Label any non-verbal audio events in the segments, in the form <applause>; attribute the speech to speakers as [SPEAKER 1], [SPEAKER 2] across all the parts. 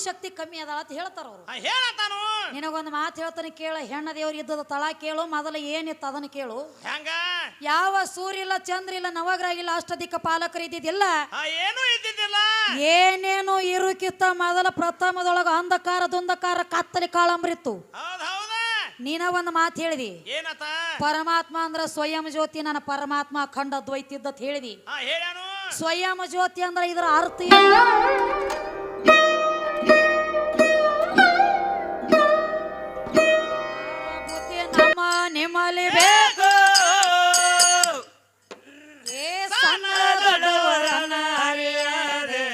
[SPEAKER 1] ಆದಿಶಕ್ತಿ ಕಮ್ಮಿ ಅದಾಳ ಅಂತ ಹೇಳ್ತಾರ ಅವರು. ನಿನಗೊಂದು ಮಾತು ಹೇಳ್ತಾನೆ ಕೇಳ ಹೆಣ್ಣ ದೇವ್ರ ಇದ್ದದ ತಳ ಕೇಳು ಮೊದಲ ಏನಿತ್ತು ಅದನ್ನ ಕೇಳು.
[SPEAKER 2] ಹೆಂಗ?
[SPEAKER 1] ಯಾವ ಸೂರ್ಯ ಇಲ್ಲ ಚಂದ್ರ ಇಲ್ಲ ನವಗ್ರಹ ಇಲ್ಲ ಅಷ್ಟಧಿಕ ಪಾಲಕರು ಇದ್ದಿದ್ದಿಲ್ಲ?
[SPEAKER 2] ಏನೂ ಇದ್ದಿದ್ದಿಲ್ಲ.
[SPEAKER 1] ಏನೇನು ಇರುಕಿತ್ತ ಮೊದಲ ಪ್ರಥಮದೊಳಗ ಅಂಧಕಾರ ದುಂದಕಾರ ಕತ್ತಲಿ ಕಾಳಂಬ್ರಿತ್ತು ನೀನ ಒಂದು ಮಾತು ಹೇಳಿದಿ. ಪರಮಾತ್ಮ ಅಂದ್ರ ಸ್ವಯಂ ಜ್ಯೋತಿ ನನ್ನ ಪರಮಾತ್ಮ ಅಖಂಡ ದ್ವೈತಿದ್ದ ಹೇಳಿದಿ. ಸ್ವಯಂ ಜ್ಯೋತಿ ಅಂದ್ರ ಇದರ ಅರ್ಥ ಏನು? ನಿಮ್ಮಲ್ಲಿ ಬೇಕು. ಏ ಸಣ್ಣ ದೊಡ್ಡವರನ್ನ ಅರಿಯದೆ.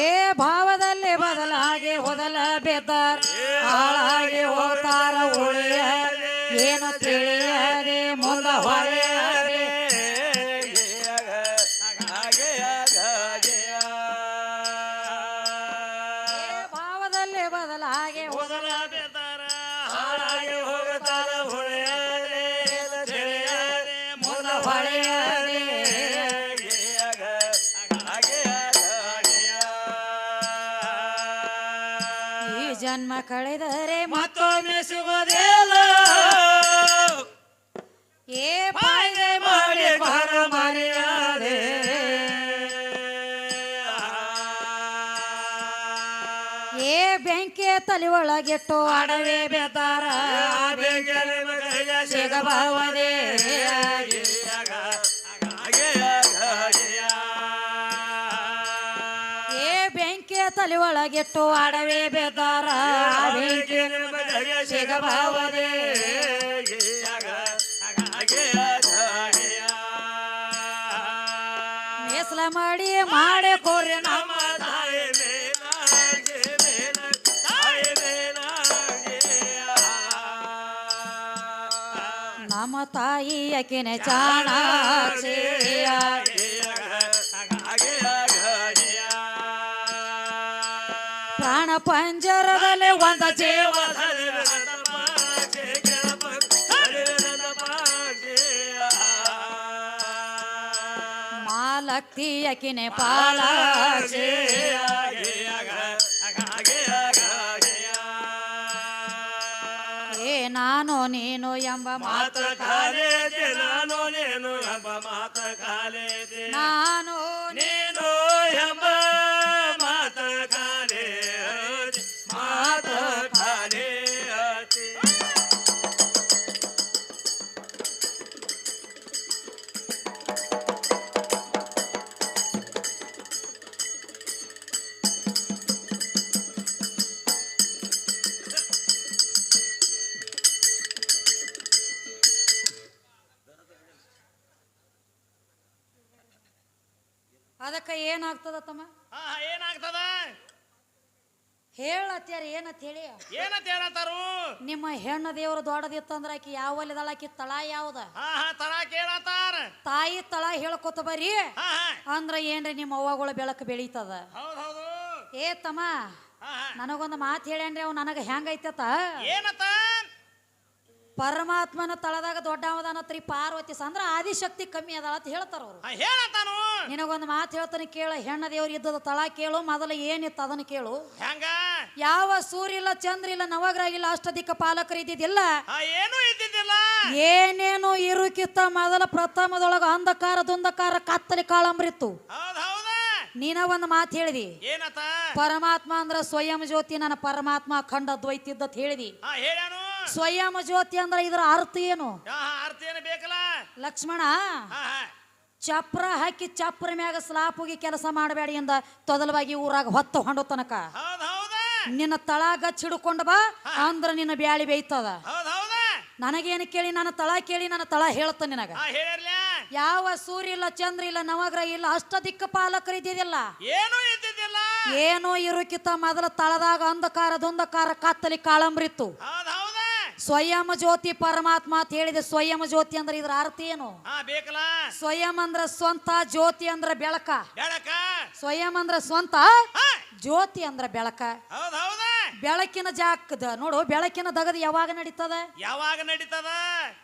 [SPEAKER 1] ಏ ಭಾವದಲ್ಲಿ ಬದಲಾಗಿ ಹೊದಲ ಬೇತಾರ ಹಾಳಾಗಿ ಹೋಗ್ತಾರ ಉಳಿಯ ಏನು ತಿಳಿಯದೆ. ಮುಂದ ಹೊರೆಯದೆ
[SPEAKER 2] ಸಿಗೋದಿಲ್ಲ
[SPEAKER 1] ಏ ಮಾಡಿ ಮರ್ಯಾದೆ. ಏ ಬೆಂಕಿ ತಲೆ ಒಳಗಿಟ್ಟು ಅಡವೆ ಬೆದಾರ ಸಿಗಬಹುದೇ ಬೆಂಕಿ ತಲೆ ಒಳಗಿಟ್ಟು ಅಡವೆ ಬೆದಾರ ಬೆಂಕಿ ಸಿಗಬಹುದೇ ಮೇಸ್ಲ ಮಾಡಿ ಮಾಡಿ ಕೋರಿ ನಮ್ಮ ನಮ್ಮ ತಾಯಿ ಅಕಿನೆ ಚಾಣಾಕ್ಷಿಯ ಪ್ರಾಣ ಪಂಜರದಲ್ಲಿ ಒಂದ ಜೀವ. ಮಾಲಕ್ತಿ ಅಕಿನೆ ಪಾಲಾಕ್ಷಿಯ ಏ ನಾನು ನೀನು ಎಂಬ ಮಾತು
[SPEAKER 2] ನಾನು ನೀನು ಎಂಬ ಮಾತು
[SPEAKER 1] ನೀನು ಅದಕ್ಕೆ ಏನಾಗ್ತದ ತಮ್ಮ
[SPEAKER 2] ಹಾ ಏನಾಗ್ತದ
[SPEAKER 1] ಹೇಳತ್ಯಾರ ಏನಂತ ಹೇಳಿ?
[SPEAKER 2] ಏನಂತ ಹೇಳತ್ತಾರು?
[SPEAKER 1] ನಿಮ್ಮ ಹೆಣ್ಣು ದೇವ್ರು ದೊಡ್ಡದಿತ್ತಂದ್ರ ಆಕಿ ಯಾವಲ್ಲಿದಳ ಆಕಿ ತಳ ಯಾವ್ದ?
[SPEAKER 2] ಹಾ ಹಾ ತಳ ಕೇಳತ್ತಾರ.
[SPEAKER 1] ತಾಯಿ ತಳ ಹೇಳ್ಕೊತ ಬರ್ರಿ.
[SPEAKER 2] ಹಾ ಹಾ
[SPEAKER 1] ಅಂದ್ರ ಏನ್ರಿ ನಿಮ್ಮ ಅವ್ವಗಳ ಬೆಳಕು ಬೆಳೀತದ?
[SPEAKER 2] ಹೌದ್ ಹೌದು.
[SPEAKER 1] ಏ ತಮ್ಮ
[SPEAKER 2] ಹಾ ಹಾ
[SPEAKER 1] ನನಗೊಂದು ಮಾತು ಹೇಳ್ಯಾನ್ರಿ ಅವ್ ನನಗ ಹೆಂಗೈತತ
[SPEAKER 2] ಏನತ್ತ?
[SPEAKER 1] ಪರಮಾತ್ಮನ ತಳದಾಗ ದೊಡ್ಡವದನತ್ರಿ ಪಾರ್ವತಿ ಅಂದ್ರ ಆದಿಶಕ್ತಿ ಕಮ್ಮಿ ಅದಾಳ ಅಂತ ಹೇಳ್ತಾರ ಅವ್ರು.
[SPEAKER 2] ಹೇಳತಾನು
[SPEAKER 1] ನಿನಗೊಂದು ಮಾತು ಹೇಳ್ತಾನೆ ಕೇಳ ಹೆಣ್ಣ ದೇವ್ರ ಇದ್ದದ ತಳ ಕೇಳು ಮೊದಲ ಏನಿತ್ತು ಅದನ್ನ ಕೇಳು.
[SPEAKER 2] ಹೆಂಗ?
[SPEAKER 1] ಯಾವ ಸೂರ್ಯ ಇಲ್ಲ ಚಂದ್ರ ಇಲ್ಲ ನವಗ್ರಹ ಇಲ್ಲ ಅಷ್ಟದಿಕ್ಕ ಪಾಲಕರು ಇದ್ದಿದ್ದಿಲ್ಲ?
[SPEAKER 2] ಏನು ಇದ್ದಿದ್ದಿಲ್ಲ?
[SPEAKER 1] ಏನೇನು ಇರುಕಿತ್ತ ಮೊದಲ ಪ್ರಥಮದೊಳಗ ಅಂಧಕಾರ ದುಂದಕಾರ ಕತ್ತಲಿ ಕಾಳಂಬ್ರಿತ್ತು ನೀನ ಒಂದು ಮಾತು ಹೇಳಿದಿ. ಪರಮಾತ್ಮ ಅಂದ್ರ ಸ್ವಯಂ ಜ್ಯೋತಿ ನನ್ನ ಪರಮಾತ್ಮ ಅಖಂಡ ದ್ವೈತಿದ್ದತ್ ಹೇಳಿದಿ. ಸ್ವಯಂ ಜ್ಯೋತಿ ಅಂದ್ರೆ ಇದರ ಅರ್ಥ ಏನು?
[SPEAKER 2] ಅರ್ಥ ಏನು ಬೇಕಲ್ಲ?
[SPEAKER 1] ಲಕ್ಷ್ಮಣ ಚಪ್ರ ಹಾಕಿ ಚಪ್ರ ಮ್ಯಾಗ ಸ್ಲಾಪ್ ಹೋಗಿ ಕೆಲಸ ಮಾಡಬೇಡಿ ಎಂದ ತೊದಲವಾಗಿ ಊರಾಗ ಹೊತ್ತು ಹೊಂಡೋ ತನಕ. ನಿನ್ನ ತಳ ಗಚ್ಚ ಹಿಡ್ಕೊಂಡ್ ಬಾ ಅಂದ್ರ ನಿನ್ನ ಬ್ಯಾಳಿ ಬೇಯ್ತದ. ನನಗೇನು ಕೇಳಿ ನನ್ನ ತಳ ಕೇಳಿ ನನ್ನ ತಳ ಹೇಳ್ತ ನಿನಗ. ಯಾವ ಸೂರ್ಯ ಇಲ್ಲ ಚಂದ್ರ ಇಲ್ಲ ನವಗ್ರಹ ಇಲ್ಲ ಅಷ್ಟ ದಿಕ್ಕ ಪಾಲಕರು ಇದ್ದಿದ್ದಿಲ್ಲ.
[SPEAKER 2] ಏನೂ ಇದ್ದಿದ್ದಿಲ್ಲ.
[SPEAKER 1] ಏನೋ ಇರುಕಿತ ಮೊದಲ ತಳದಾಗ ಅಂಧಕಾರ ದುಂದಕಾರ ಕತ್ತಲಿ ಕಾಳಂಬ್ರಿತ್ತು ಸ್ವಯಂ ಜ್ಯೋತಿ ಪರಮಾತ್ಮ ಅಂತ ಹೇಳಿದೆ. ಸ್ವಯಂ ಜ್ಯೋತಿ ಅಂದ್ರೆ ಇದ್ರ ಅರ್ಥ ಏನು?
[SPEAKER 2] ಹಾ ಬೇಕಲ್ಲ?
[SPEAKER 1] ಸ್ವಯಂ ಅಂದ್ರ ಸ್ವಂತ ಜ್ಯೋತಿ ಅಂದ್ರ ಬೆಳಕ.
[SPEAKER 2] ಬೆಳಕ?
[SPEAKER 1] ಸ್ವಯಂ ಅಂದ್ರ ಸ್ವಂತ
[SPEAKER 2] ಹಾ.
[SPEAKER 1] ಜ್ಯೋತಿ ಅಂದ್ರ ಬೆಳಕ.
[SPEAKER 2] ಹೌದ್ ಹೌದ.
[SPEAKER 1] ಬೆಳಕಿನ ಜಾಕದ ನೋಡು ಬೆಳಕಿನ ದಗದ ಯಾವಾಗ ನಡೀತದ?
[SPEAKER 2] ಯಾವಾಗ ನಡೀತದ?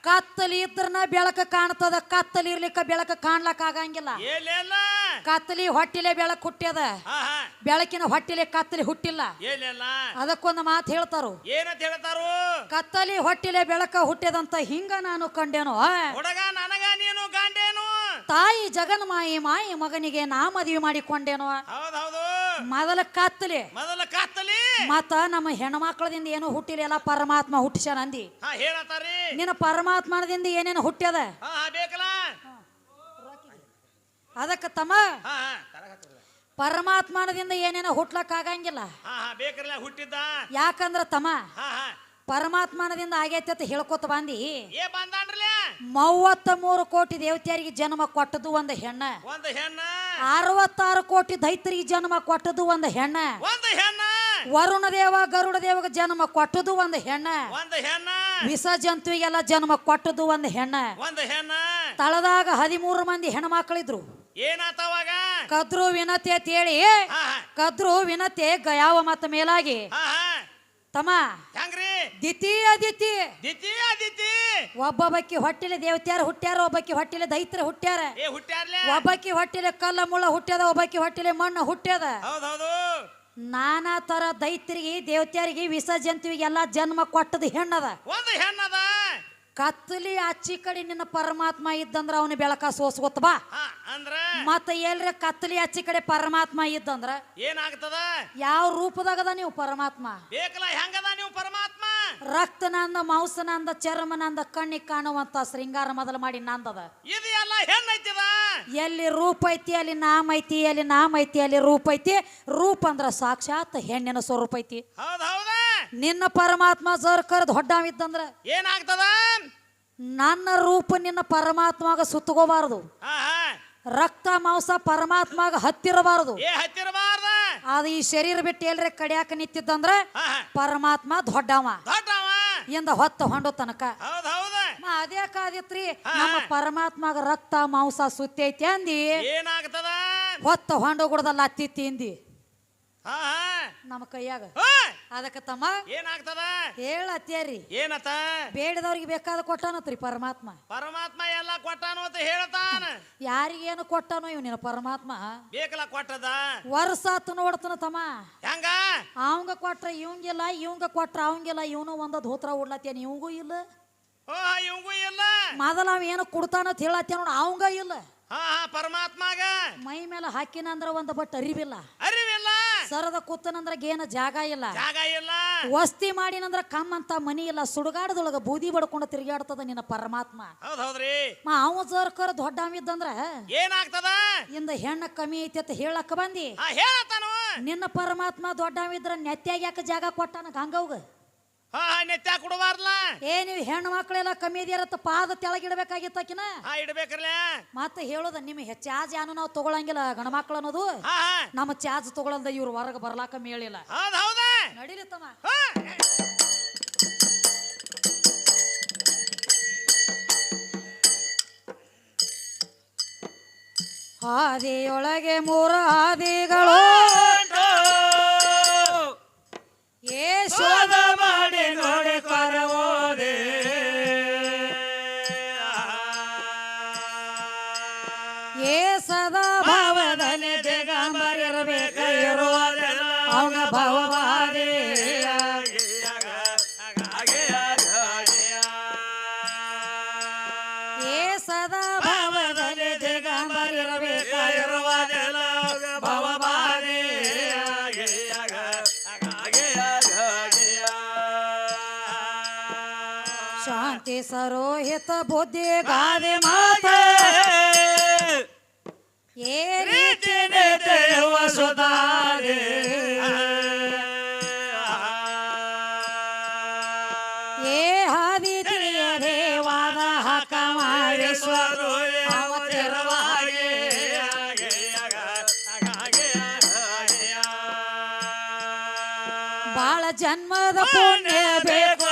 [SPEAKER 1] ಕತ್ತಲಿ ಇದ್ರನ ಬೆಳಕ ಕಾಣ್ತದ. ಕತ್ತಲಿ ಇರ್ಲಿಕ್ಕ ಬೆಳಕ ಕಾಣ್ಲಕ್ ಆಗಂಗಿಲ್ಲ. ಕತ್ತಲಿ ಹೊಟ್ಟಿಲೆ ಬೆಳಕು ಹುಟ್ಟ್ಯದ.
[SPEAKER 2] ಹಾ ಹಾ.
[SPEAKER 1] ಬೆಳಕಿನ ಹೊಟ್ಟಿಲೆ ಕತ್ತಲಿ ಹುಟ್ಟಿಲ್ಲ. ಅದಕ್ಕೊಂದು ಮಾತು ಹೇಳ್ತಾರು.
[SPEAKER 2] ಏನಂತ ಹೇಳ್ತಾರು?
[SPEAKER 1] ಕತ್ತಲಿ ಹೊಟ್ಟಿಲೆ ಬೆಳಕ ಹುಟ್ಟಿದಂತ ಹಿಂಗ ನಾನು ಕಂಡೇನು
[SPEAKER 2] ಹುಡುಗ ನನಗ ನೀನು ಗಂಡೇನು
[SPEAKER 1] ತಾಯಿ ಜಗನ್ ಮಾಯಿ ಮಗನಿಗೆ ನಾ ಮದುವೆ ಮಾಡಿಕೊಂಡೇನು? ಮೊದಲ ಕತ್ತಲಿ
[SPEAKER 2] ಮೊದಲ ಕತ್ತಲಿ
[SPEAKER 1] ಮತ್ತ ನಮ್ಮ ಹೆಣ್ಮಕ್ಳದಿಂದ ಏನು ಹುಟ್ಟಿಲ್ಲ ಎಲ್ಲ ಪರಮಾತ್ಮ ಹುಟ್ಟಿಸ್ಯಾನ ಅಂದಿ.
[SPEAKER 2] ಹೇಳತ್ತಾರಿ
[SPEAKER 1] ನಿನ್ನ ಪರಮಾತ್ಮನದಿಂದ ಏನೇನು ಹುಟ್ಟ್ಯದ?
[SPEAKER 2] ಬೇಕಲ್ಲ?
[SPEAKER 1] ಅದಕ್ಕೆ ತಮ್ಮ. ಪರಮಾತ್ಮನದಿಂದ ಏನೇನೋ ಹುಟ್ಲಕ್ ಆಗಂಗಿಲ್ಲ
[SPEAKER 2] ಬೇಕ್ರಲ್ಲ ಹುಟ್ಟಿದ್ದ.
[SPEAKER 1] ಯಾಕಂದ್ರ ತಮ್ಮ ಪರಮಾತ್ಮನದಿಂದ ಆಗೈತೆ ಅಂತ ಹೇಳ್ಕೊತ ಬಂದಿ.
[SPEAKER 2] ಏ
[SPEAKER 1] ಮೂವತ್ತ ಮೂರು ಕೋಟಿ ದೇವತೆಯರಿಗೆ ಜನ್ಮ ಕೊಟ್ಟದು ಒಂದು ಹೆಣ್ಣ.
[SPEAKER 2] ಒಂದು ಹೆಣ್ಣ?
[SPEAKER 1] ಅರವತ್ತಾರು ಕೋಟಿ ದೈತ್ಯರಿಗೆ ಜನ್ಮ ಕೊಟ್ಟದು ಒಂದು ಹೆಣ್ಣ.
[SPEAKER 2] ಒಂದು ಹೆಣ್ಣ?
[SPEAKER 1] ವರುಣ ದೇವ ಗರುಡ ದೇವಗ ಜನ್ಮ ಕೊಟ್ಟದು ಒಂದು ಹೆಣ್ಣ.
[SPEAKER 2] ಒಂದು ಹೆಣ್ಣ?
[SPEAKER 1] ವಿಷ ಜಂತುವಿಗೆಲ್ಲ ಜನ್ಮ ಕೊಟ್ಟದು ಒಂದು ಹೆಣ್ಣ.
[SPEAKER 2] ಒಂದು ಹೆಣ್ಣ?
[SPEAKER 1] ತಳದಾಗ ಹದಿಮೂರು ಮಂದಿ ಹೆಣ್ಮಕ್ಳಿದ್ರು
[SPEAKER 2] ಏನಾತವಾಗ
[SPEAKER 1] ಕದ್ರು ವಿನತೆ ಅಂತ ಹೇಳಿ ಕದ್ರು ವಿನತೆ ಗಯಾವ ಮತ್ತ ಮೇಲಾಗಿ. ತಮ್ಮ
[SPEAKER 2] ಹೆಂಗ್ರಿ?
[SPEAKER 1] ದಿತಿ ಅದಿತಿ
[SPEAKER 2] ದಿತಿ ಅದಿತಿ
[SPEAKER 1] ಒಬ್ಬೊಬ್ಬಕ್ಕಿ ಹೊಟ್ಟಿಲೆ ದೇವತ್ಯಾರ ಹುಟ್ಟ್ಯಾರ ಒಬ್ಬಕ್ಕಿ ಹೊಟ್ಟೆಲಿ ದೈತ್ರ ಹುಟ್ಟ್ಯಾರ.
[SPEAKER 2] ಏ ಹುಟ್ಟ್ಯಾರ್ಲೆ?
[SPEAKER 1] ಒಬ್ಬಕ್ಕಿ ಹೊಟ್ಟಿಲೆ ಕಲ್ಲ ಮುಳ್ಳ ಹುಟ್ಟ್ಯದ ಒಬ್ಬಕ್ಕಿ ಹೊಟ್ಟಿಲೆ ಮಣ್ಣು ಹುಟ್ಟ್ಯದ.
[SPEAKER 2] ಹೌದ್ ಹೌದು
[SPEAKER 1] ನಾನಾ ತರ ದೈತ್ರಿಗೆ ದೇವತ್ಯಾರಿಗೆ ವಿಷ ಜಂತುವಿಗೆಲ್ಲ ಜನ್ಮ ಕೊಟ್ಟದ ಹೆಣ್ಣದ.
[SPEAKER 2] ಒಂದು ಹೆಣ್ಣದ.
[SPEAKER 1] ಕತ್ತಲಿ ಅಚ್ಚಿ ಕಡೆ ನಿನ್ನ ಪರಮಾತ್ಮ ಇದ್ದಂದ್ರ ಅವನ ಬೆಳಕ ಸೋಸ್ಕೊತ ಬಾ.
[SPEAKER 2] ಅಂದ್ರ?
[SPEAKER 1] ಮತ್ತ ಎಲ್ರ ಕತ್ತಲಿ ಅಚ್ಚಿ ಕಡೆ ಪರಮಾತ್ಮ ಇದ್ದಂದ್ರ?
[SPEAKER 2] ಏನಾಗ್ತದ?
[SPEAKER 1] ಯಾವ ರೂಪದಾಗದ ನೀವು ಪರಮಾತ್ಮ?
[SPEAKER 2] ಬೇಕಲ್ಲ ಹೆಂಗದ ನೀವು ಪರಮಾತ್ಮ?
[SPEAKER 1] ರಕ್ತನಂದ ಮಾಂಸನಂದ ಚರ್ಮನಂದ ಕಣ್ಣಿಗೆ ಕಾಣುವಂತ ಶೃಂಗಾರ ಮೊದಲು ಮಾಡಿ ನಂದದ.
[SPEAKER 2] ಇದು ಎಲ್ಲ ಹೆಣ್ಣೈತಿದ?
[SPEAKER 1] ಎಲ್ಲಿ ರೂಪ ಐತಿ ಅಲ್ಲಿ ನಾಮ ಐತಿ ಅಲ್ಲಿ ನಾಮ ಐತಿ ಅಲ್ಲಿ ರೂಪ ಐತಿ. ರೂಪ ಅಂದ್ರ ಸಾಕ್ಷಾತ್ ಹೆಣ್ಣಿನ ಸ್ವರೂಪ ಐತಿ.
[SPEAKER 2] ಹೌದ್ ಹೌದ?
[SPEAKER 1] ನಿನ್ನ ಪರಮಾತ್ಮ ಜರ್ ಕರ್ದ್ ಹೊಡ್ಡಾವಿದ್ದಂದ್ರ
[SPEAKER 2] ಏನಾಗ್ತದ?
[SPEAKER 1] ನನ್ನ ರೂಪ ನಿನ್ನ ಪರಮಾತ್ಮಾಗ
[SPEAKER 2] ಹಾ
[SPEAKER 1] ರಕ್ತ ಮಾಂಸ ಪರಮಾತ್ಮಾಗ ಹತ್ತಿರಬಾರದು. ಅದು ಈ ಶರೀರ ಬಿಟ್ಟು ಎಲ್ರೆ ಕಡಿಯಾಕ ನಿಂತಿದ್ದಂದ್ರ ಪರಮಾತ್ಮ ದೊಡ್ಡವ. ಇಂದ ಹೊತ್ತ ಹೊಂಡು ತನಕ. ಅದೇ ಕಾದಿತ್ರಿ ನಮ್ಮ ಪರಮಾತ್ಮಾಗ ರಕ್ತ ಮಾಂಸ ಸುತ್ತೈತಿ ಅಂದಿ.
[SPEAKER 2] ಏನಾಗ್ತದ?
[SPEAKER 1] ಹೊತ್ತ ಹೊಂಡು ಗುಡದಲ್ಲ ಅತ್ತಿತ್ತಿ ಇಂದಿ
[SPEAKER 2] ಹಾ
[SPEAKER 1] ನಮ್ಮ ಕೈಯಾಗ. ಅದಕ್ಕೆ ತಮ್ಮ
[SPEAKER 2] ಏನಾಗ್ತದ?
[SPEAKER 1] ಹೇಳತ್ತೇರಿ.
[SPEAKER 2] ಏನತ್ತ?
[SPEAKER 1] ಬೇಡದವ್ರಿಗೆ ಬೇಕಾದ ಕೊಟ್ಟಾನತ್ರಿ ಪರಮಾತ್ಮ.
[SPEAKER 2] ಪರಮಾತ್ಮ ಎಲ್ಲ ಕೊಟ್ಟಾನು ಅಂತ ಹೇಳ್ತಾನ. <laughs>
[SPEAKER 1] ಯಾರಿಗೇನು ಕೊಟ್ಟಾನೋ ಇವ್ ನಿನ್ನ ಪರಮಾತ್ಮ.
[SPEAKER 2] ಬೇಕಲ್ಲ ಕೊಟ್ಟದ?
[SPEAKER 1] ವರ್ಷ ಆತು ನೋಡ್ತಾನ ತಮ್ಮ.
[SPEAKER 2] ಹೆಂಗ?
[SPEAKER 1] ಅವಂಗ ಕೊಟ್ರ ಇವಂಗಿಲ್ಲ ಇವಂಗ ಕೊಟ್ರ ಅವಂಗಿಲ್ಲ ಇವನು ಒಂದ ಧೋತ್ರ ಉಡ್ಲತ್ತೇನ ಇವಂಗೂ ಇಲ್ಲ.
[SPEAKER 2] ಇವಂಗೂ ಇಲ್ಲ.
[SPEAKER 1] ಮೊದಲ ಅವ ಏನು ಕೊಡ್ತಾನ ಅಂತ ಹೇಳತ್ತೇನ ನೋಡ ಅವಂಗ ಇಲ್ಲ.
[SPEAKER 2] ಹಾ ಹಾ ಪರಮಾತ್ಮಗ.
[SPEAKER 1] ಮೈ ಮೇಲೆ ಹಾಕಿನಂದ್ರ ಒಂದ್ ಬಟ್ ಅರಿವಿಲ್ಲ.
[SPEAKER 2] ಅರಿವಿಲ್ಲ.
[SPEAKER 1] ಸರದ ಕೂತನಂದ್ರ ಏನ ಜಾಗ ಇಲ್ಲ.
[SPEAKER 2] ಜಾಗ ಇಲ್ಲ.
[SPEAKER 1] ವಸ್ತಿ ಮಾಡಿನಂದ್ರ ಕಮ್ಮಂತ ಮನಿ ಇಲ್ಲ. ಸುಡುಗಾಡದೊಳಗ ಬೂದಿ ಬಡ್ಕೊಂಡು ತಿರುಗಾಡ್ತದ ನಿನ್ನ ಪರಮಾತ್ಮ.
[SPEAKER 2] ಹೌದ್ ಹೌದ್ರಿ.
[SPEAKER 1] ಅವ ಜರ್ಕರ್ ದೊಡ್ಡ ಅಮಿದ್ದಂದ್ರ
[SPEAKER 2] ಏನಾಗ್ತದ?
[SPEAKER 1] ಇಂದ ಹೆಣ್ಣ ಕಮ್ಮಿ ಐತಿ ಅಂತ ಹೇಳಕ್ ಬಂದಿ.
[SPEAKER 2] ಹೇಳತ್ತಾನು.
[SPEAKER 1] ನಿನ್ನ ಪರಮಾತ್ಮ ದೊಡ್ಡ ಇದ್ರ ನೆತ್ಯಾಗ ಯಾಕ ಜಾಗ ಕೊಟ್ಟಾನ ಗಂಗವ್ಗ?
[SPEAKER 2] ಹಾ ಹಾ ನೆತ್ಯ ಕೊಡಬಾರ್ಲ
[SPEAKER 1] ಏ ನೀವು ಹೆಣ್ಣು ಮಕ್ಕಳೆಲ್ಲ ಕಮ್ಮಿ ಇದೀರತ್ತ ಪಾದ ತೆಳಗಿಡಬೇಕಾಗಿತ್ತಕಿನ
[SPEAKER 2] ಹಾ ಇಡ್ಬೇಕ್ರಲ್ಲ
[SPEAKER 1] ಮತ್ತೆ ಹೇಳೋದ ನಿಮ್ ಚಾರ್ಜ್ ಏನು ನಾವು ತಗೊಳಂಗಿಲ್ಲ ಗಣ ಮಕ್ಳು ಅನ್ನೋದು.
[SPEAKER 2] ಹಾ ಹಾ
[SPEAKER 1] ನಮ್ಮ ಚಾರ್ಜ್ ತಗೊಳಲ್ದ ಇವ್ರು ಹೊರಗೆ ಬರ್ಲಾಕ ಮೇಳಿಲ್ಲ.
[SPEAKER 2] ಹೌದ್ ಹೌದ?
[SPEAKER 1] ನಡೀಲಿ ತಮ್ಮ.
[SPEAKER 2] ಹಾ.
[SPEAKER 1] ಹಾದಿಯೊಳಗೆ ಮೂರು ಹಾದಿಗಳು. ಏ ಅವಂಗ ಭಾವವಾದಿ ಏ ಸದಾ ಭಾವದಲ್ಲಿ ದಿಗಂಬರಿರಬೇಕ ಶಾಂತಿ ಸರೋಹಿತ ಬುದ್ಧಿ ಗಾದೆ ಮಾತ. ಪುಣ್ಯ ಬೇಕು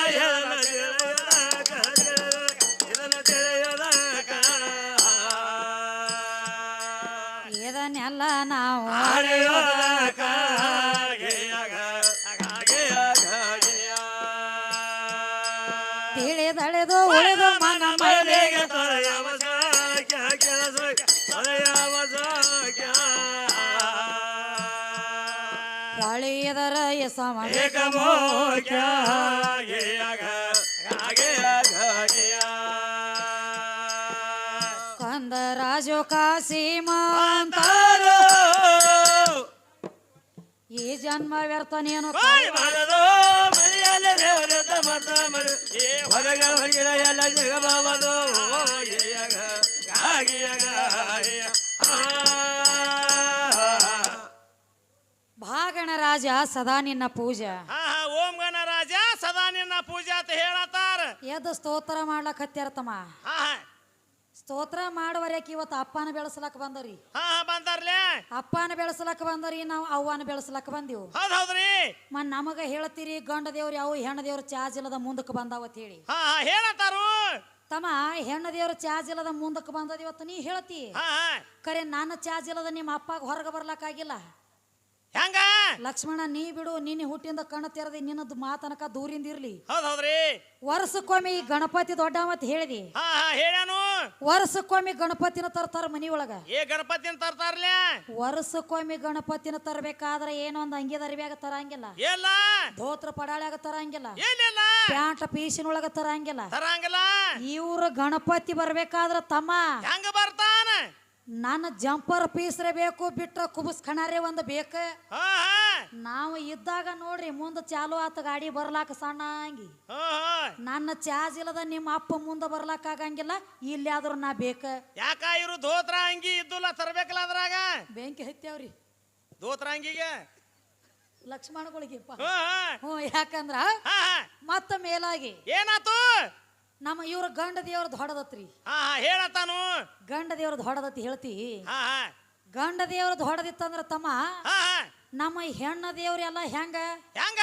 [SPEAKER 2] ಗಾಗೆಯ.
[SPEAKER 1] ಕಂದ ರಾಜು ಕಾಸಿಮಾ
[SPEAKER 2] ಅಂತಾರೋ
[SPEAKER 1] ಈ ಜನ್ಮ ವ್ಯರ್ಥ ನೀನು
[SPEAKER 2] ಹೊರಗ ಹೊರಗಿನ ಎಲ್ಲ ಜಗಬಾಬದು ಏಯಗ ಗಾಗಿಯ ಗಾಯ
[SPEAKER 1] ಭಾಗಣ ರಾಜ ಸದಾ ನಿನ್ನ ಪೂಜಾ.
[SPEAKER 2] ಹಾ ಹಾ ಓಂ ಗಣರಾಜ ಸದಾ ನಿನ್ನ ಪೂಜಾ ಅಂತ ಹೇಳತ್ತಾರ.
[SPEAKER 1] ಎದ್ದು ಸ್ತೋತ್ರ ಮಾಡ್ಲಕ್ ಹತ್ತಿರತಮ್ಮ
[SPEAKER 2] ಹಾ ಹಾ.
[SPEAKER 1] ಸ್ತೋತ್ರ ಮಾಡುವರ್ಯಾಕ ಇವತ್ತು ಅಪ್ಪನ ಬೆಳೆಸಲಕ್ ಬಂದರಿ.
[SPEAKER 2] ಹಾ ಹಾ ಬಂದಾರ್ಲೆ?
[SPEAKER 1] ಅಪ್ಪನ ಬೆಳೆಸಲಕ್ ಬಂದರಿ ನಾವು ಅವ್ವನ ಬೆಳೆಸಲಕ್ ಬಂದಿವು.
[SPEAKER 2] ಹೌದ್ ಹೌದ್ರಿ.
[SPEAKER 1] ಮನ್ ನಮಗ ಹೇಳ್ತೀರಿ ಗಂಡ ದೇವ್ರು ಯಾವ ಹೆಣ್ಣ ದೇವ್ರ ಚಾರ್ಜ್ ಇಲ್ಲದ ಮುಂದಕ್ಕೆ ಬಂದಾವತ್ ಹೇಳಿ.
[SPEAKER 2] ಹಾ ಹಾ ಹೇಳತ್ತಾರು.
[SPEAKER 1] ತಮ್ಮ ಹೆಣ್ಣ ದೇವ್ರ ಚಾರ್ಜ್ ಇಲ್ಲದ ಮುಂದಕ್ಕೆ ಬಂದದ ಇವತ್ತು ನೀ ಹೇಳ್ತಿ.
[SPEAKER 2] ಹಾ ಹಾ.
[SPEAKER 1] ಕರೆ ನನ್ನ ಚಾರ್ಜ್ ಇಲ್ಲದ ನಿಮ್ಮ ಅಪ್ಪಾಗ ಹೊರಗೆ ಬರ್ಲಕ್ಕಾಗಿಲ್ಲ
[SPEAKER 2] ಹೆಂಗ?
[SPEAKER 1] ಲಕ್ಷ್ಮಣ ನೀ ಬಿಡು ನಿನ್ನೆ ಹುಟ್ಟಿಂದ ಕಣ್ಣು ತೆರದಿ ನಿನ್ನದು ಮಾತನಕ ದೂರಿಂದ ಇರ್ಲಿ.
[SPEAKER 2] ಹೌದ್ ಹೌದ್ರಿ.
[SPEAKER 1] ವರ್ಷಕ್ಕೊಮ್ಮೆ ಈ ಗಣಪತಿ ದೊಡ್ಡ ಮತ್ ಹೇಳಿದಿ.
[SPEAKER 2] ಹಾ ಹಾ ಹೇಳ್ಯಾನು.
[SPEAKER 1] ವರ್ಷಕ್ಕೊಮ್ಮೆ ಗಣಪತಿನ ತರ್ತಾರ ಮನಿ ಒಳಗ
[SPEAKER 2] ಏ ಗಣಪತಿನ ತರ್ತಾರಲ್ಲ
[SPEAKER 1] ವರ್ಷಕ್ಕೊಮ್ಮೆ ಗಣಪತಿನ ತರಬೇಕಾದ್ರೆ ಏನೋ ಒಂದು ಅಂಗಿದ ಅರಿವ್ಯಾಗ ತರಂಗಿಲ್ಲ.
[SPEAKER 2] ಎಲ್ಲ?
[SPEAKER 1] ಧೋತ್ರ ಪಡಾಳ್ಯಾಗ ತರಂಗಿಲ್ಲ.
[SPEAKER 2] ಏನಿಲ್ಲ?
[SPEAKER 1] ಪ್ಯಾಂಟ್ ಪೀಸಿನೊಳಗ ತರಂಗಿಲ್ಲ.
[SPEAKER 2] ತರಂಗಿಲ್ಲ?
[SPEAKER 1] ಇವ್ರ ಗಣಪತಿ ಬರ್ಬೇಕಾದ್ರ ತಮ್ಮ.
[SPEAKER 2] ಹೆಂಗ ಬರ್ತಾನ?
[SPEAKER 1] ನನ್ನ ಜಂಪರ್ ಪೀಸ್ರೆ ಬೇಕು ಬಿಟ್ರ ಕುಬಸ್ ಖಣಾರೆ ಒಂದು ಬೇಕ.
[SPEAKER 2] ಹಾ ಹಾ.
[SPEAKER 1] ನಾವು ಇದ್ದಾಗ ನೋಡ್ರಿ ಮುಂದೆ ಚಾಲು ಆತ ಗಾಡಿ ಬರ್ಲಾಕ ಸಣ್ಣ ಅಂಗಿ.
[SPEAKER 2] ಹಾ ಹಾ.
[SPEAKER 1] ನನ್ನ ಚಾರ್ಜ್ ಇಲ್ಲದ ನಿಮ್ಮ ಅಪ್ಪ ಮುಂದೆ ಬರ್ಲಾಕ ಆಗಂಗಿಲ್ಲ ಇಲ್ಲಿ ಆದ್ರೂ ನಾ ಬೇಕ.
[SPEAKER 2] ಯಾಕ ಇವ್ರು ಧೋತ್ರ ಅಂಗಿ ಇದ್ದುಲ್ಲ ತರ್ಬೇಕಲ್ಲ ಅದ್ರಾಗ?
[SPEAKER 1] ಬೆಂಕಿ ಹತ್ಯಾವ್ರಿ.
[SPEAKER 2] ಧೋತ್ರ ಅಂಗಿಗೆ?
[SPEAKER 1] ಲಕ್ಷ್ಮಣಗಳಿಗೆ.
[SPEAKER 2] ಹಾ ಹಾ.
[SPEAKER 1] ಹ್ಞೂ ಯಾಕಂದ್ರ
[SPEAKER 2] ಹಾ ಹಾ.
[SPEAKER 1] ಮತ್ತ ಮೇಲಾಗಿ
[SPEAKER 2] ಏನಾತು?
[SPEAKER 1] ನಮ್ಮ ಇವ್ರ ಗಂಡ ದೇವ್ರದ್ದು ಹೊಡದತ್ರಿ.
[SPEAKER 2] ಹಾ ಹಾ ಹೇಳತ್ತಾನು.
[SPEAKER 1] ಗಂಡ ದೇವ್ರದ್ದು ಹೊಡದತ್ತಿ ಹೇಳ್ತಿ.
[SPEAKER 2] ಹಾ ಹಾ.
[SPEAKER 1] ಗಂಡ ದೇವ್ರದ್ದು ಹೊಡದಿತ್ತಂದ್ರ ತಮ್ಮ
[SPEAKER 2] ಹಾ ಹಾ.
[SPEAKER 1] ನಮ್ಮ ಹೆಣ್ಣ ದೇವ್ರೆಲ್ಲ ಹೆಂಗ?
[SPEAKER 2] ಹೆಂಗ?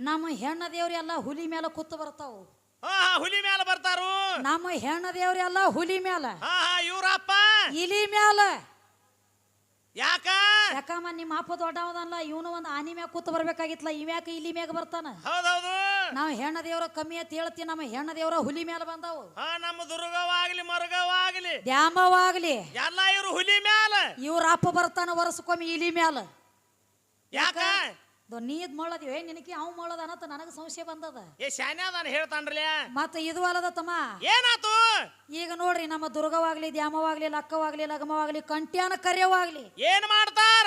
[SPEAKER 1] ನಮ್ಮ ಹೆಣ್ಣ ದೇವ್ರೆಲ್ಲ ಹುಲಿ ಮೇಲೆ ಕೂತು ಬರ್ತಾವು.
[SPEAKER 2] ಹಾ ಹಾ ಹುಲಿ ಮೇಲೆ ಬರ್ತಾರು.
[SPEAKER 1] ನಮ್ಮ ಹೆಣ್ಣ ದೇವ್ರೆಲ್ಲ ಹುಲಿ ಮ್ಯಾಲ.
[SPEAKER 2] ಹಾ ಹಾ ಇವ್ರಪ್ಪ.
[SPEAKER 1] ಇಲಿ ಮ್ಯಾಲ.
[SPEAKER 2] ಯಾಕ?
[SPEAKER 1] ಯಾಕಮ್ಮ ನಿಮ್ಮ ಅಪ್ಪ ದೊಡ್ಡವದಲ್ಲ ಇವನು ಒಂದು ಆನಿ ಮ್ಯಾಗ ಕೂತು ಬರ್ಬೇಕಾಗಿತ್ತಲ್ಲ ಇವ್ಯಾಕ ಇಲ್ಲಿ ಮ್ಯಾಗ ಬರ್ತಾನ?
[SPEAKER 2] ಹೌದೌದು.
[SPEAKER 1] ನಾವು ಹೆಣ್ಣ ದೇವ್ರ ಕಮ್ಮಿ ಅಂತ ಹೇಳ್ತಿ ನಮ್ಮ ಹೆಣ್ಣ ದೇವ್ರ ಹುಲಿ ಮ್ಯಾಲ ಬಂದಾವು.
[SPEAKER 2] ಹಾ ನಮ್ಮ ದುರ್ಗವಾಗ್ಲಿ ಮರುಗವಾಗ್ಲಿ.
[SPEAKER 1] ದ್ಯಾಮವಾಗ್ಲಿ.
[SPEAKER 2] ಎಲ್ಲ ಇವ್ರು ಹುಲಿ ಮ್ಯಾಲ.
[SPEAKER 1] ಇವ್ರ ಅಪ್ಪ ಬರ್ತಾನ ವರ್ಷಕ್ಕೊಮ್ಮೆ ಇಲಿ ಮ್ಯಾಲ.
[SPEAKER 2] ಯಾಕ?
[SPEAKER 1] ನೀದ್ ಮೊಳದಿವೆ ನಿನಗೆ ಅವ್ ಮಾಡೋದ ಅನ್ನತ್ತ ನನಗೆ ಸಂಶಯ ಬಂದದ.
[SPEAKER 2] ಏ ಶಾನ್ಯ ಅದಾನ ಹೇಳ್ತಾನ್ರಲ್ಲ
[SPEAKER 1] ಮತ್ತ ಇದು ಅಲ್ಲದ ತಮ್ಮ
[SPEAKER 2] ಏನಾತು?
[SPEAKER 1] ಈಗ ನೋಡ್ರಿ ನಮ್ಮ ದುರ್ಗವಾಗ್ಲಿ ದ್ಯಾಮವಾಗ್ಲಿ ಲಕ್ಕವಾಗ್ಲಿ ಲಗಮವಾಗ್ಲಿ ಕಂಟ್ಯಾನ ಕರ್ಯವಾಗ್ಲಿ
[SPEAKER 2] ಏನ್ ಮಾಡ್ತಾರ?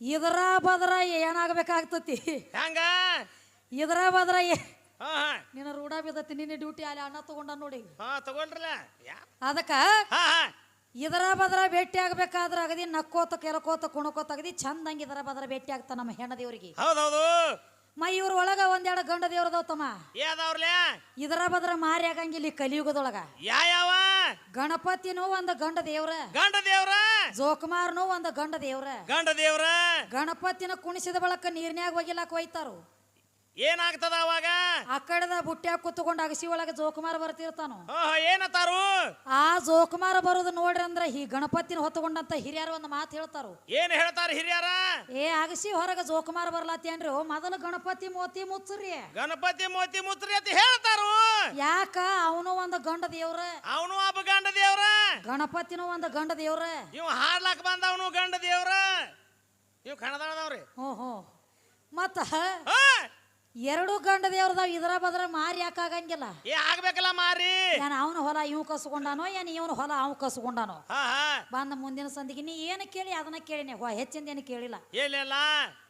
[SPEAKER 1] ಇದರ ಬದ್ರ ಏನಾಗಬೇಕಾಗ್ತತಿ?
[SPEAKER 2] ಹಂಗ?
[SPEAKER 1] ಇದರ ಬದ್ರ ನಿನ್ನ ರೂಢ ಬಿದ್ದತಿ ನಿನ್ನೆ ಡ್ಯೂಟಿ ಅಲ್ಲಿ ಅಣ್ಣ ತಗೊಂಡ ನೋಡಿ
[SPEAKER 2] ಹಾ ಯಾ
[SPEAKER 1] ಅದಕ್ಕ ಇದರ ಬದ್ರ ಭೇಟಿ ಆಗ್ಬೇಕಾದ್ರ ಅಗದಿ ನಕ್ಕೋತ ಕೆಲಕೋತ ಕುಣಕೋತ ಅಗದಿ ಚಂದಂಗ ಇದರ ಬದರ ಭೇಟಿ ಆಗ್ತಾ ನಮ್ಮ ಹೆಣ್ಣ ದೇವ್ರಿಗೆ.
[SPEAKER 2] ಹೌದೌದು.
[SPEAKER 1] ಮ ಇವ್ರ ಒಳಗ ಒಂದೆರಡು ಗಂಡ ದೇವ್ರದವ್ ತಮ್ಮ. ಇದರ ಬದ್ರ ಮಾರಿ ಆಗಂಗಿಲ್ಲ ಈ ಕಲಿಯುಗದೊಳಗ.
[SPEAKER 2] ಯಾ ಯಾವ
[SPEAKER 1] ಗಣಪತಿನೂ ಒಂದು ಗಂಡ ದೇವ್ರ.
[SPEAKER 2] ಗಂಡ ದೇವ್ರ?
[SPEAKER 1] ಜೋಕುಮಾರ್ನು ಒಂದು ಗಂಡ ದೇವ್ರ.
[SPEAKER 2] ಗಂಡ ದೇವ್ರ?
[SPEAKER 1] ಗಣಪತಿನ ಕುಣಿಸಿದ ಬಳಕ ನೀರ್ನ್ಯಾಗ ಒಗಿಲಾಕ ಒಯ್ತಾರು.
[SPEAKER 2] ಏನಾಗ್ತದ ಅವಾಗ?
[SPEAKER 1] ಆ ಕಡೆದ ಬುಟ್ಟ್ಯಾಗ ಕುತ್ಕೊಂಡು ಅಗಸಿ ಒಳಗೆ ಜೋಕುಮಾರ ಬರ್ತಿರ್ತಾನು?
[SPEAKER 2] ಏನತಾರು?
[SPEAKER 1] ಆ ಜೋಕುಮಾರ ಬರೋದು ನೋಡ್ರಿ ಅಂದ್ರ ಈ ಗಣಪತಿನ ಹೊತ್ತಕೊಂಡಂತ ಹಿರಿಯರು ಒಂದು ಮಾತು ಹೇಳ್ತಾರು.
[SPEAKER 2] ಏನ್ ಹೇಳ್ತಾರ ಹಿರಿಯರ?
[SPEAKER 1] ಏ ಅಗಸಿ ಹೊರಗ ಜೋಕುಮಾರ ಬರ್ಲಾತೇನ್ರಿ ಮೊದಲು ಗಣಪತಿ ಮೋತಿ ಮುಚ್ಚರಿ.
[SPEAKER 2] ಗಣಪತಿ ಮೋತಿ ಮುಚ್ಚರಿ ಅಂತ ಹೇಳ್ತಾರು.
[SPEAKER 1] ಯಾಕ? ಅವನು ಒಂದು ಗಂಡ ದೇವ್ರ.
[SPEAKER 2] ಅವನು ಒಬ್ಬ ಗಂಡ ದೇವ್ರ.
[SPEAKER 1] ಗಣಪತಿನೂ ಒಂದು ಗಂಡ ದೇವ್ರ.
[SPEAKER 2] ಇವ್ ಹಾಡ್ಲಾಕ್ ಬಂದವನು ಗಂಡ ದೇವ್ರ. ಇವ್ ಕಣದಾಳದವ್ರಿ.
[SPEAKER 1] ಹ್ಞೂ ಹ್ಞೂ ಮತ್ತ ಎರಡು ಗಂಡ ದೇವ್ರದಾವ್ ಇದರ ಬದ್ರ ಮಾರಿ ಯಾಕಾಗಂಗಿಲ್ಲ.
[SPEAKER 2] ಏ ಆಗ್ಬೇಕಲ್ಲ ಮಾರಿ.
[SPEAKER 1] ನಾನು ಅವನ ಹೊಲ ಇವ್ ಕಸ್ಕೊಂಡಾನೋ ಏನ್ ಇವನ ಹೊಲ ಅವ್ ಕಸ್ಕೊಂಡಾನೋ?
[SPEAKER 2] ಹಾ ಹಾ.
[SPEAKER 1] ಬಂದ ಮುಂದಿನ ಸಂದಿಗೆ ನೀ ಏನು ಕೇಳಿ ಅದನ್ನ ಕೇಳಿನಿ ಹೊ ಹೆಚ್ಚಿಂದ ಏನು ಕೇಳಿಲ್ಲ.
[SPEAKER 2] ಏನಿಲ್ಲ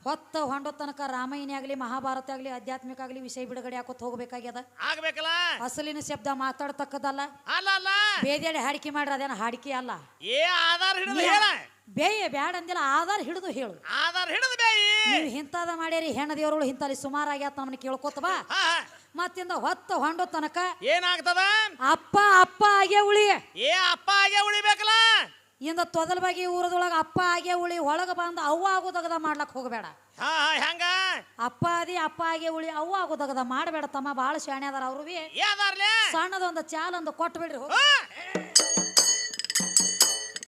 [SPEAKER 1] ಹೊತ್ತ ಹೊಂಡೋ ತನಕ ರಾಮಾಯಣ ಆಗ್ಲಿ ಮಹಾಭಾರತ ಆಗ್ಲಿ ಆಧ್ಯಾತ್ಮಿಕ ಆಗ್ಲಿ ವಿಷಯ ಬಿಡುಗಡೆ ಹಾಕೋತ್ ಹೋಗ್ಬೇಕಾಗ್ಯದ?
[SPEAKER 2] ಆಗ್ಬೇಕಲ್ಲ.
[SPEAKER 1] ಅಸಲಿನ ಶಬ್ದ ಮಾತಾಡ್ತಕ್ಕದಲ್ಲ
[SPEAKER 2] ಅಲ್ಲ ಅಲ್ಲ.
[SPEAKER 1] ಬೇದಿಯಲ್ಲಿ ಹಾಡಿಕೆ ಮಾಡ್ರಿ ಅದೇನ ಹಾಡಿಕೆ ಅಲ್ಲ.
[SPEAKER 2] ಏ ಆಧಾರ ಹಿಡಿದು ಹೇಳ.
[SPEAKER 1] ಬೇಯ ಬ್ಯಾಡ ಅಂದಿಲ್ಲ ಆಧಾರ ಹಿಡಿದು ಹೇಳು.
[SPEAKER 2] ಆಧಾರ್ ಹಿಡಿದು ಬೇಯಿ.
[SPEAKER 1] ನೀವು ಇಂಥದ ಮಾಡ್ಯಾರಿ ಹೆಣ್ಣ ದೇವರುಗಳು ಸುಮಾರು ಸುಮಾರಾಗ್ಯಾತ ನಮ್ಮನ್ನ ಕೇಳ್ಕೊತ ಬಾ.
[SPEAKER 2] ಹಾ ಹಾ.
[SPEAKER 1] ಮತ್ತಿಂದ ಹೊತ್ತ ಹೊಂಡೋ ತನಕ
[SPEAKER 2] ಏನಾಗ್ತದ?
[SPEAKER 1] ಅಪ್ಪ ಅಪ್ಪ ಆಗೇ ಉಳಿ.
[SPEAKER 2] ಏ ಅಪ್ಪ ಹಾಗೆ ಉಳಿಬೇಕಲ್ಲ?
[SPEAKER 1] ಇಂದ ತೊದಲ ಬಾಗಿ ಊರದೊಳಗ ಅಪ್ಪ ಆಗೇ ಉಳಿ ಒಳಗ ಬಂದ ಅವ್ವ ಆಗೋದಗದ ಮಾಡ್ಲಕ್ ಹೋಗಬೇಡ.
[SPEAKER 2] ಹಾ ಹಾ ಹೆಂಗ?
[SPEAKER 1] ಅಪ್ಪ ಅದಿ ಅಪ್ಪ ಆಗೇ ಉಳಿ ಅವ್ವ ಆಗೋದಗದ ಮಾಡಬೇಡ ತಮ್ಮ ಭಾಳ ಶಾಣೆ ಅದಾರ ಅವ್ರು ಬಿ. ಸಣ್ಣದೊಂದು ಚಾಲೊಂದು ಒಂದು ಕೊಟ್ಟು ಬಿಡ್ರಿ ಹೋಗಿ.
[SPEAKER 2] ಹಾ.